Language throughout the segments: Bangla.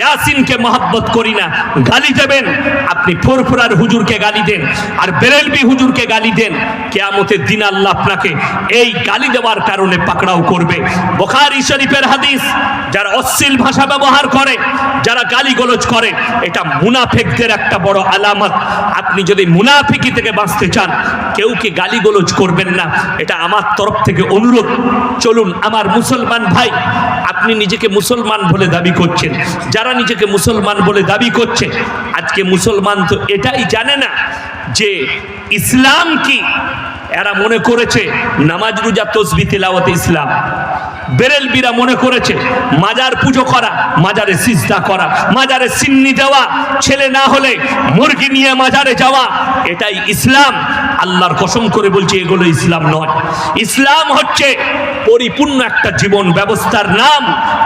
ইয়াসিনকে মহাব্বত করি না। গালি দেবেন, আপনি ফুরফুরার হুজুরকে গালি দেন, আর বেরেলবি হুজুরকে গালি দেন। কেয়ামতের দিন আল্লাহ আপনাকে এই গালি দেওয়ার কারণে পাকড়াও করবে। শরীফের হাদিস, যারা অশ্লীল ভাষা ব্যবহার করে, যারা গালি করে, এটা মুনাফেকদের একটা বড় আলামত। আপনি যদি মুনাফিকি থেকে বাঁচতে চান, কেউ কি গালি করবেন না? এটা আমার তরফ থেকে অনুরোধ। চলুন, আমার মুসলমান ভাই, আপনি নিজেকে মুসলমান বলে দাবি করছেন। যারা নিজেকে মুসলমান বলে দাবি করছে, আজকে মুসলমান তো এটাই জানে না যে ইসলাম কি। এরা মনে করেছে, নামাজ, রোজা, তসবি, তেলাওয়াতে ইসলাম। বেরেলবিরা মনে করেছে, মাজার পুজো করা, মাজারে সিজদা করা, মাজারে সিন্নি দেওয়া, ছেলে না হলে মুরগি নিয়ে মাজারে যাওয়া, এটাই ইসলাম। আল্লাহর কসম করে বলছে, এগুলো ইসলাম নয়। ইসলাম হচ্ছে পরিপূর্ণ একটা জীবন ব্যবস্থার নাম।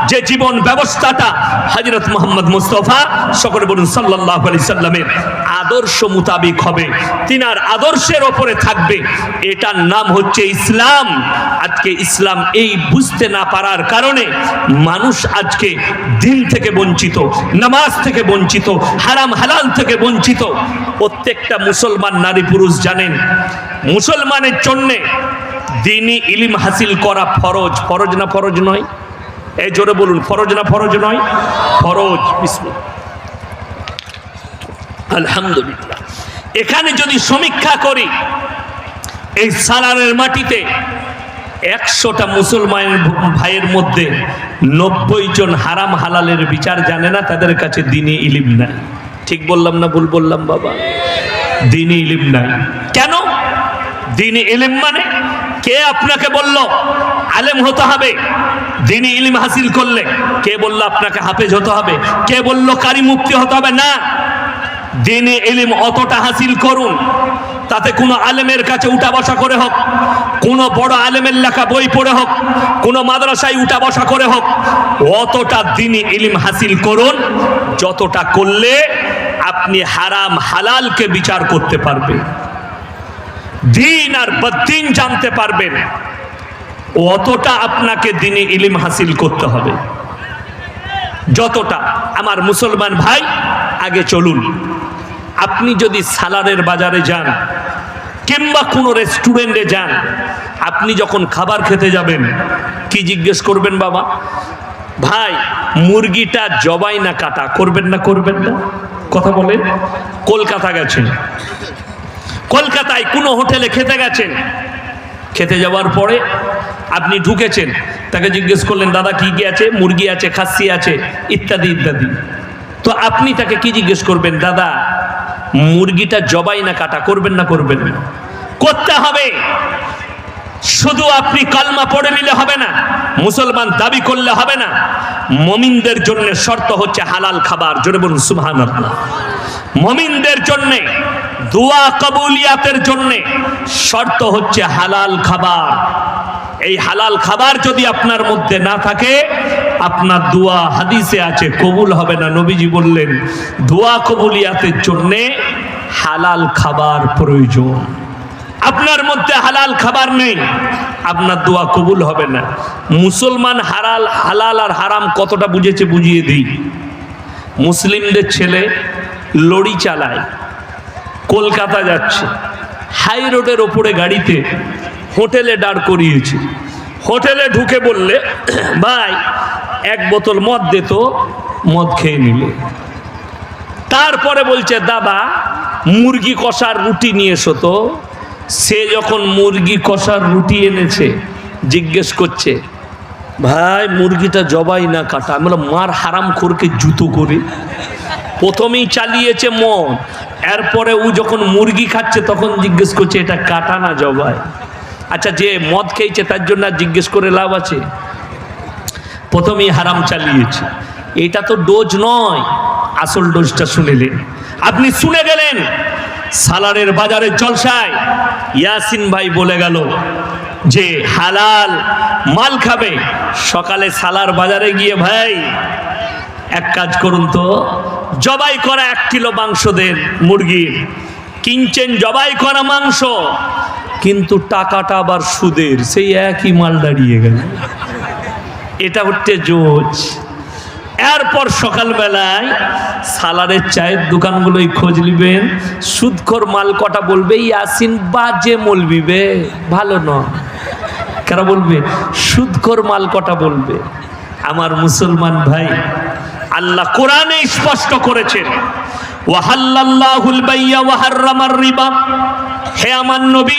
যে জীবন ব্যবস্থাটা হজরত মোহাম্মদ মুস্তফা সকলে বলুন সাল্লাহ আলি সাল্লামের আদর্শ মোতাবিক হবে। তিনার আদর্শের ওপরে থাকবে। এটার নাম হচ্ছে ইসলাম। আজকে ইসলাম এই বুঝতে না পারার কারণে মানুষ আজকে দিন থেকে বঞ্চিত, নামাজ থেকে বঞ্চিত, হারাম হালাল থেকে বঞ্চিত। প্রত্যেকটা মুসলমান নারী পুরুষ জানেন, মুসলমানের জন্যে দিনই ইলিম হাসিল করা ফরজ। ফরজ না ফরজ নয়? এই জোরে বলুন, ফরজ না ফরজ নয়? ফরজ। আলহামদুলিল্লাহ। এখানে যদি সমীক্ষা করি, এই সালারের মাটিতে একশোটা মুসলমান ভাইয়ের মধ্যে নব্বই জন হারাম হালালের বিচার জানে না, তাদের কাছে দিনে ইলিম নাই। ঠিক বললাম না ভুল বললাম বাবা? দিনে ইলিম নাই। কেন? দিনে ইলিম মানে? কে আপনাকে বলল, আলেম হতে হবে, দিনে ইলিম হাসিল করলে কে বলল, আপনাকে হাফেজ হতে হবে কে বলল, কারি মুক্তি হতে হবে না। দিনে এলিম অতটা হাসিল করুন। তাতে কোনো আলেমের কাছে উঠা বসা করে হোক, কোনো বড় আলেমের লেখা বই পড়ে হোক, কোনো মাদ্রাসায় উঠা বসা করে হোক, অতটা দিনই ইলিম হাসিল করুন, যতটা করলে আপনি হারাম হালালকে বিচার করতে পারবেন। দিন আর বদিন জানতে পারবেন, অতটা আপনাকে দিনে ইলিম হাসিল করতে হবে। যতটা। আমার মুসলমান ভাই, আগে চলুন। আপনি যদি সালারের বাজারে যান কিংবা কোনো রেস্টুরেন্টে যান, আপনি যখন খাবার খেতে যাবেন, কি জিজ্ঞেস করবেন বাবা? ভাই, মুরগিটা জবাই না কাটা, করবেন না করবেন না? কথা বলেন কলকাতা গেছেন। কলকাতায় কোনো হোটেলে খেতে গেছেন? খেতে যাওয়ার পরে আপনি ঢুকেছেন, তাকে জিজ্ঞেস করলেন, দাদা, কি কি আছে? মুরগি আছে, খাসি আছে, ইত্যাদি ইত্যাদি। তো আপনি তাকে কি জিজ্ঞেস করবেন? দাদা, মুরগিটা জবাই না কাটা, করবেন না করবেন না। করতে হবে। শুধু আপনি কালমা পড়ে নিলে হবে না, মুসলমান দাবি করলে হবে না। মমিনদের জন্য শর্ত হচ্ছে হালাল খাবার, জোরে বলুন সুবহান মমিনদের জন্য, দোয়া কবুলিয়াতের জন্য শর্ত হচ্ছে হালাল খাবার। এই হালাল খাবার যদি আপনার মধ্যে না থাকে, আপনার দোয়া হাদিসে আছে, কবুল হবে না। নবীজি বললেন, দোয়া কবুলিয়াতের জন্যে হালাল খাবার প্রয়োজন। আপনার মধ্যে হালাল খাবার নেই, আপনার দোয়া কবুল হবে না। মুসলমান হালাল হালাল আর হারাম কতটা বুঝেছে বুঝিয়ে দিই। মুসলিমদের ছেলে লড়ি চালায়, কলকাতা যাচ্ছে, হাই রোডের ওপরে গাড়িতে হোটেলে দাঁড় করিয়েছে। হোটেলে ঢুকে বললে, ভাই, এক বোতল মদ দে তো, মদ খেয়ে নিলে। তারপরে বলছে, দাদা, মুরগি কষার রুটি নিয়ে এসো তো। সে যখন মুরগি কষার রুটি এনেছে, জিজ্ঞেস করছে, ভাই, মুরগিটা জবাই না কাটা। আমি বললাম, মার হারাম খোরকে জুতো করে। প্রথমেই চালিয়েছে মদ। এরপরে ও যখন মুরগি খাচ্ছে, তখন জিজ্ঞেস করছে, এটা কাটা না জবাই? আচ্ছা যে মদ খেয়েছে, তার জন্য জিজ্ঞেস করে লাভ আছে? প্রথমেই হারাম চালিয়েছে। এটা তো ডোজ নয়। আসল ডোজটা শুনেলেন আপনি শুনে গেলেন। সালারের বাজারের জলসায়। ইয়াসিন ভাই বলে গেল, যে হালাল মাল খাবে, সকালে সালার বাজারে গিয়ে ভাই, এক কাজ করুন তো, জবাই করা এক কিলো মাংস দেন মুরগির। কিনছেন জবাই করা মাংস, কিন্তু টাকাটা আবার সুদের, সেই একই মাল দাঁড়িয়ে গেল। এটা হচ্ছে জোজ। এরপর সকালবেলায় সালারের চায়ের দোকানগুলোই খোঁজ নিবেন। সুদখোর মাল কটা বলবে? ইয়াসিন বাজে মলবিবে। ভালো নয়। কারা বলবে? সুদখোর মাল কটা বলবে? আমার মুসলমান ভাই, আল্লাহ কোরআনে স্পষ্ট করেছেন হে আমার নবী,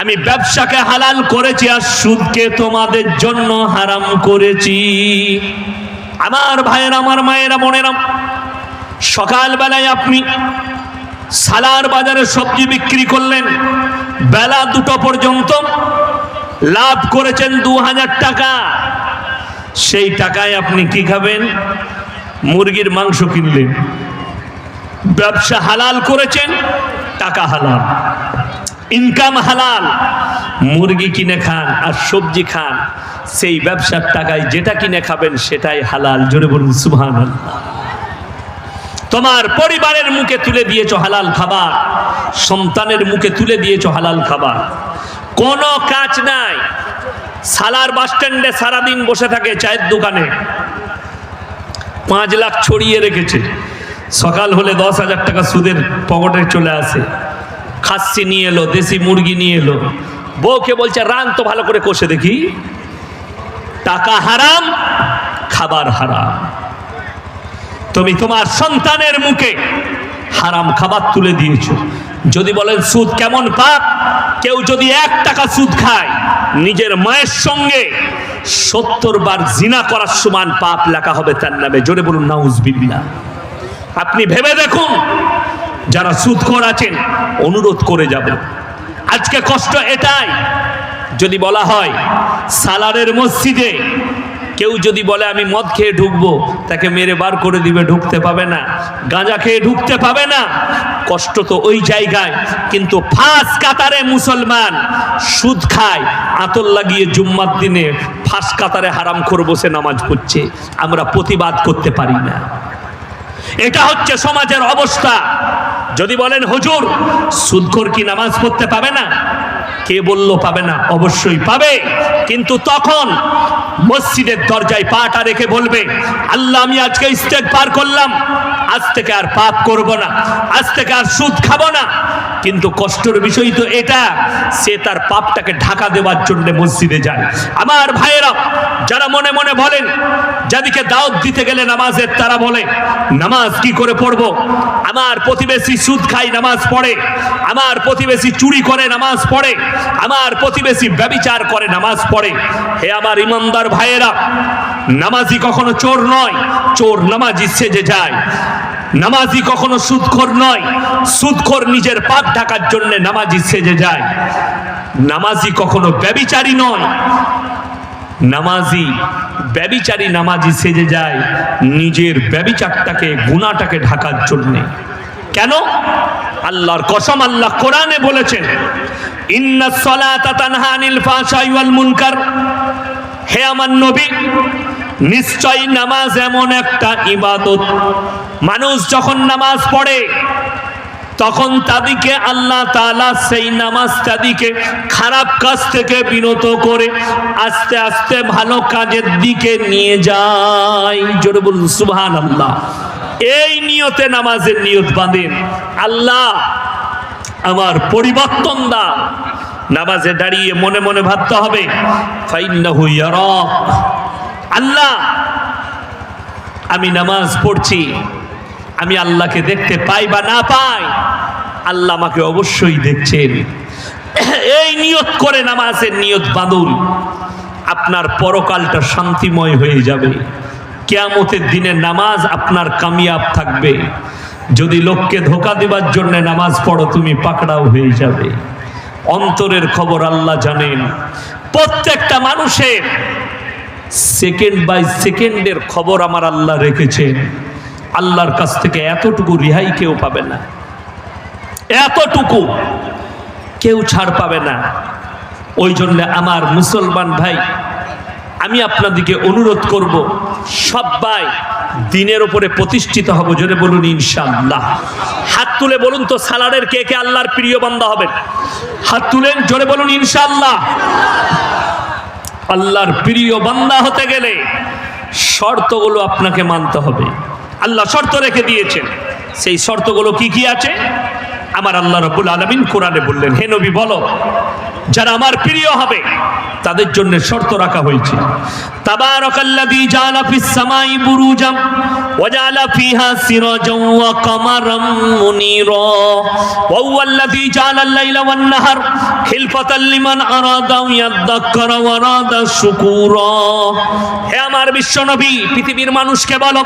আমি ব্যবসাকে হালাল করেছি আর সুদকে তোমাদের জন্য হারাম করেছি। আমার ভাইয়ের, আমার মায়েরা, বোনেরা, সকালবেলায় আপনি সালার বাজারে সবজি বিক্রি করলেন, বেলা দুটো পর্যন্ত লাভ করেছেন দু হাজার টাকা। সেই টাকায় আপনি কি খাবেন? মুরগির মাংস কিনলেন। ব্যবসা হালাল করেছেন, টাকা হালাল। ইনকাম হালাল। মুরগি কিনে খান আর সবজি খান। সেই ব্যবসার টাকায় যেটা কিনে খাবেন সেটাই হালাল। জোরে বলুন সুবহান তোমার পরিবারের মুখে তুলে দিয়েছ হালাল খাবার, সন্তানের মুখে তুলে দিয়েছ হালাল খাবার। কোনো কাজ নাই। সালার বাস স্ট্যান্ডে সারাদিন বসে থাকে চায়ের দোকানে। পাঁচ লাখ ছড়িয়ে রেখেছে। সকাল হলে দশ হাজার টাকা সুদের পকেটে চলে আসে। খাসি নিয়ে এলো, দেশি মুরগি নিয়ে এলো। বউকে বলছে, রান তো ভালো করে কষে দেখি। টাকা হারাম, খাবার হারাম। তুমি তোমার সন্তানের মুখে হারাম খাবার তুলে দিয়েছ। যদি বলেন, সুদ কেমন পাপ? কেউ যদি এক টাকা সুদ খায়, নিজের মায়ের সঙ্গে সত্তর বার জিনা করার সমান পাপ লেখা হবে তার নামে। জোরে বলুন নাউজবিল্লা আপনি ভেবে দেখুন, যারা সুদখোর আছেন অনুরোধ করে যাব আজকে কষ্ট এটাই যদি বলা হয়, সালারের মসজিদে কেউ যদি বলে, আমি মদ খেয়ে ঢুকবো তাকে মেরে বার করে দিবে, ঢুকতে পাবে না। গাঁজা খেয়ে ঢুকতে পাবে না। কষ্ট তো ওই জায়গায়। কিন্তু ফাঁস কাতারে মুসলমান সুদ খায়, আতর লাগিয়ে জুম্মার দিনে ফাঁস কাতারে হারাম খোর বসে নামাজ পড়ছে। আমরা প্রতিবাদ করতে পারি না। এটা হচ্ছে সমাজের অবস্থা। যদি বলেন, হুজুর, সুদখোর কি নামাজ পড়তে পাবে না? কে বলল পাবে না? অবশ্যই পাবে। কিন্তু তখন মসজিদের দরজায় পাটা রেখে বলবে, আল্লাহ, আমি আজকে স্টেজ পার করলাম। আজ থেকে আর পাপ করব না, আজ থেকে আর সুদ খাব না। কিন্তু কষ্টের বিষয় তো এটা, সে তার পাপটাকে ঢাকা দেওয়ার জন্য মসজিদে যায়। আমার ভাইয়েরা, যারা মনে মনে বলেন, যাদিকে দাওয়াত দিতে গেলে নামাজের তারা বলে, নামাজ কি করে পড়ব? আমার প্রতিবেশী সুদ খাই নামাজ পড়ে। আমার প্রতিবেশী চুরি করে, নামাজ পড়ে। আমার প্রতিবেশী ব্যবিচার করে, নামাজ পড়ে। হে আমার ইমানদার ভাইয়েরা, নামাজি কখনো চোর নয়, চোর নামাজি সেজে যায়। নামাজি কখনো সুদখোর নয়। সুদখোর নিজের পাপ ঢাকার জন্য নামাজি সেজে যায়। নামাজি কখনো ব্যবিচারী নয়। নামাজি, ব্যবিচারী নামাজি সেজে যায় নিজের ব্যবিচারটাকে গুণাটাকে ঢাকার জন্যে। কেন? আল্লাহর কসম আল্লাহ কোরআনে বলেছেন ইন্না সলাতা তানহা আনিল ফাহশাই ওয়াল মুনকার। হে আমার নবী নিশ্চয় নামাজ এমন একটা ইবাদত। মানুষ যখন নামাজ পড়ে, তখন তাদিকে আল্লাহ তাআলা সেই নামাজ তাদিকে খারাপ কাজ থেকে বিরত করে আস্তে আস্তে ভালো কাজের দিকে নিয়ে যায়। জোরে বলুন সুবহান আল্লাহ এই নিয়তে নামাজের নিয়ত বাঁধেন আল্লাহ আমার পরিবর্তন দা। নামাজে দাঁড়িয়ে মনে মনে ভাবতে হবে, ফাইন্নাহু ইয়ারাক। আল্লাহ, আমি নামাজ পড়ছি, আমি আল্লাহকে দেখতে পাই বা না পাই, আল্লাহ আমাকে অবশ্যই দেখছেন। এই নিয়ত করে নামাজের নিয়ত বাঁধুন, আপনার পরকালটা শান্তিময় হয়ে যাবে। কেয়ামতের দিনে নামাজ আপনার কামিয়াব থাকবে। যদি লোককে ধোকা দেবার জন্য নামাজ পড়ো, তুমি পাকড়াও হয়ে যাবে। অন্তরের খবর আল্লাহ জানেন। প্রত্যেকটা মানুষের সেকেন্ড বাই সেকেন্ডের খবর আমার আল্লাহ রেখেছেন আল্লাহর কাছ থেকে এতটুকু রেহাই কেউ পাবে না। এতটুকু কেউ ছাড় পাবে না। ওই জন্য আমার মুসলমান ভাই, আমি আপনাদিকে অনুরোধ করব সবাই দিনের ওপরে প্রতিষ্ঠিত হব, জোরে বলুন ইনশাআল্লাহ। হাত তুলে বলুন তো সালারের কে কে আল্লাহর প্রিয় বান্দা হবেন? হাত তুলেন, জোরে বলুন ইনশাআল্লাহ। আল্লাহর প্রিয় বান্দা হতে গেলে শর্তগুলো আপনাকে মানতে হবে। আল্লাহ শর্ত রেখে দিয়েছেন। সেই শর্তগুলো কি কি আছে? আমার আল্লাহ রবুল আলমিন কোরআনে বললেন, হে নবী, বলো, যারা আমার প্রিয় হবে, তাদের জন্য শর্ত রাখা হয়েছে। তাবারাকাল্লাযী জাআলা ফিস সামাই বুরুজাম, ওয়া জাআলা ফিহা সিরাজাম ওয়া কামারাম মুনীরা, ওয়া হুয়াল্লাযী জাআলা আল-লাইলা ওয়ান আমার বিশ্ব নবী পৃথিবীর মানুষকে বলো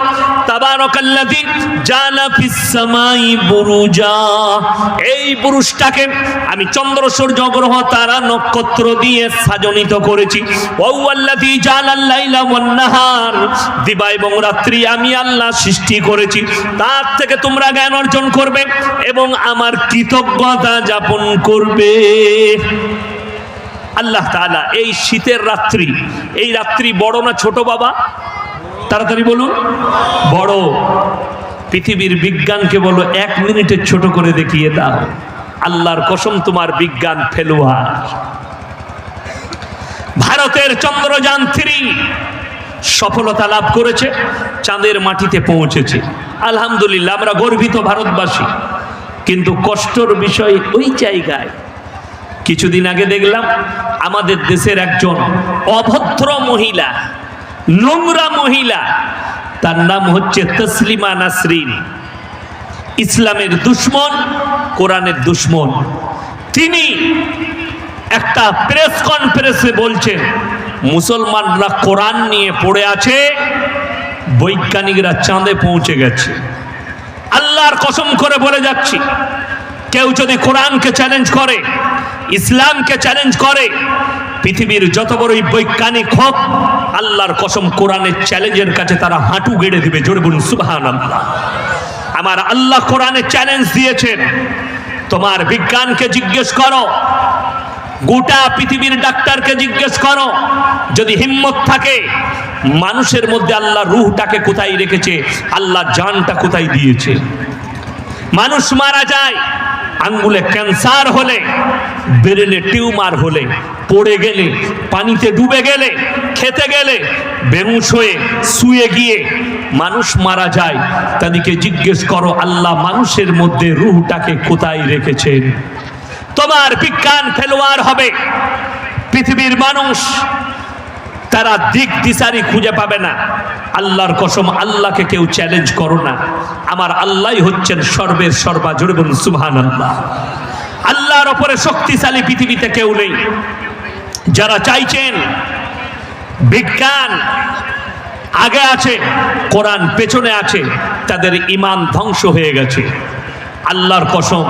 বুরুজা। এই পুরুষটাকে আমি চন্দ্র, সূর্য, গ্রহ, তারা, নক্ষত্র দিয়ে সাজনিত করেছি। দিবা এবং রাত্রি আমি আল্লাহ সৃষ্টি করেছি। তার থেকে তোমরা জ্ঞান অর্জন করবে এবং আমার কৃতজ্ঞতা যাপন করবে। আল্লাহ তাআলা এই শীতের রাত্রি, এই রাত্রি বড় না ছোট বাবা? তাড়াতাড়ি বলুন। বড়। পৃথিবীর বিজ্ঞানকে বলো, এক মিনিটের ছোট করে দেখিয়ে দাও। আল্লাহর কসম, তোমার বিজ্ঞান ফেলুয়ার ভারতের চন্দ্রযান থ্রি সফলতা লাভ করেছে, চাঁদের মাটিতে পৌঁছেছে। আলহামদুলিল্লাহ, আমরা গর্বিত ভারতবাসী। কিন্তু কষ্টর বিষয় ওই জায়গায় কিছুদিন আগে দেখলাম আমাদের দেশের একজন অভদ্র মহিলা, নোংরা মহিলা, তার নাম হচ্ছে তসলিমা নাসরিন, ইসলামের দুশ্মন, কোরআনের দুশ্মন। তিনি একটা প্রেস কনফারেন্সে বলছেন, মুসলমানরা কোরআন নিয়ে পড়ে আছে, বৈজ্ঞানিকরা চাঁদে পৌঁছে গেছে। আল্লাহর কসম করে বলে যাচ্ছি, কেউ যদি কোরআনকে চ্যালেঞ্জ করে ইসলামকে চ্যালেঞ্জ করে, পৃথিবীর যত বড়ই বৈজ্ঞানিক হোক, আল্লাহর কসম কোরআনের চ্যালেঞ্জের কাছে তারা হাঁটু গেড়ে দিবে, জোরে বলুন সুবাহান আমার আল্লাহ কোরআনে চ্যালেঞ্জ দিয়েছেন। তোমার বিজ্ঞানকে জিজ্ঞেস করো, গোটা পৃথিবীর ডাক্তারকে জিজ্ঞেস করো, যদি হিম্মত থাকে, মানুষের মধ্যে আল্লাহ রুহটাকে কোথায় রেখেছে, আল্লাহ জানটা কোথায় দিয়েছে? মানুষ মারা যায়, আঙ্গুলে ক্যান্সার হলে ব্রেনে টিউমার হলে, পড়ে গেলে, পানিতে ডুবে গেলে, খেতে গেলে, বেহুশ হয়ে শুয়ে গিয়ে মানুষ মারা যায়। তাদেরকে জিজ্ঞেস করো, আল্লাহ মানুষের মধ্যে রুহটাকে কোথায় রেখেছেন? তোমার বিজ্ঞান ফেলোয়ার হবে। পৃথিবীর মানুষ তারা দিক দিশারি খুঁজে পাবে না। আল্লাহর কসম, আল্লাহকে কেউ চ্যালেঞ্জ করো না। আমার আল্লাহই হচ্ছেন সর্বের সর্বা জোরে বলুন সুবহান আল্লাহ আল্লাহর ওপরে শক্তিশালী পৃথিবীতে কেউ নেই। যারা চাইছেন বিজ্ঞান আগে আছে, কোরআন পেছনে আছে, তাদের ইমান ধ্বংস হয়ে গেছে। আল্লাহর কসম,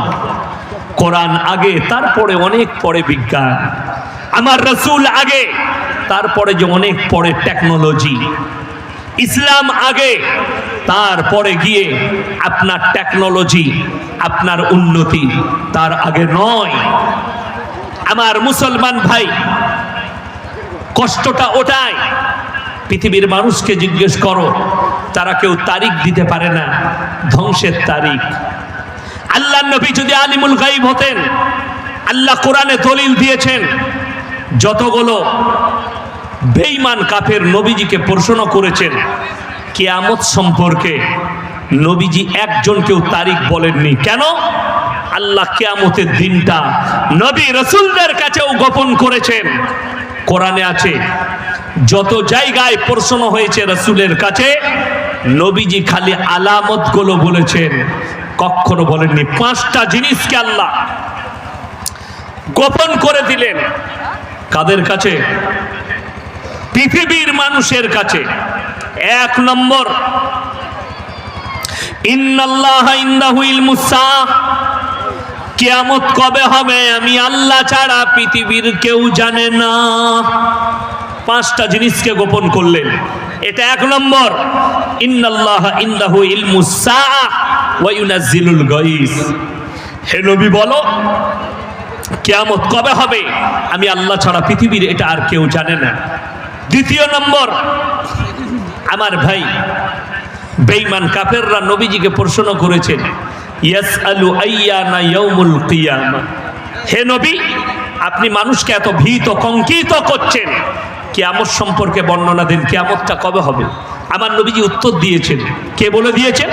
কোরআন আগে, তারপরে অনেক পরে বিজ্ঞান। আমার রসুল আগে, তারপরে যে অনেক পরে টেকনোলজি। ইসলাম আগে, তারপরে গিয়ে আপনার টেকনোলজি আপনার উন্নতি, তার আগে নয়। আমার মুসলমান ভাই, কষ্টটা ওটাই। পৃথিবীর মানুষকে জিজ্ঞেস করো, তারা কেউ তারিখ দিতে পারে না, ধ্বংসের তারিখ। আল্লাহ নবী যদি আলিমুল গাইব হতেন, আল্লাহ কোরআনে দলিল দিয়েছেন, যতগুলো বেঈমান কাফের নবীজিকে প্রশ্ন করেছেন, কেয়ামত সম্পর্কে নবীজি একজনকেও তারিখ বলেননি। কেন? আল্লাহ কেয়ামতের দিনটা নবী রসুলদের কাছেও গোপন করেছেন। কোরআনে আছে, যত জায়গায় প্রশ্ন হয়েছে রসুলের কাছে, নবীজি খালি আলামত আলামতগুলো বলেছেন, কখনো বলেননি। পাঁচটা জিনিসকে আল্লাহ গোপন করে দিলেন। কাদের কাছে? পৃথিবীর মানুষের কাছে। এক নম্বর কিয়ামত কবে হবে আমি আল্লাহ ছাড়া পৃথিবীর কেউ জানে না। পাঁচটা জিনিসকে গোপন করলেন। এটা এক নম্বর, ইন্নাল্লাহ ইন্দাহু ইলমুস সাআহ ওয়া ইউনাজ্জিলুল গায়স হে নবী বলো, কিয়ামত কবে হবে আমি আল্লাহ ছাড়া পৃথিবীর এটা আর কেউ জানে না। দ্বিতীয় নম্বর, আমার ভাই, বেঈমান কাফেররা নবীজিকে প্রশ্ন করেছেন ইয়াস আলু আইয়ানা ইয়াউমুল কিয়ামা। হে নবী, আপনি মানুষকে এত ভীত কঙ্কিত করছেন, কেয়ামত সম্পর্কে বর্ণনা দেন, কেয়ামতটা কবে হবে? আমার নবীজি উত্তর দিয়েছেন। কে বলে দিয়েছেন?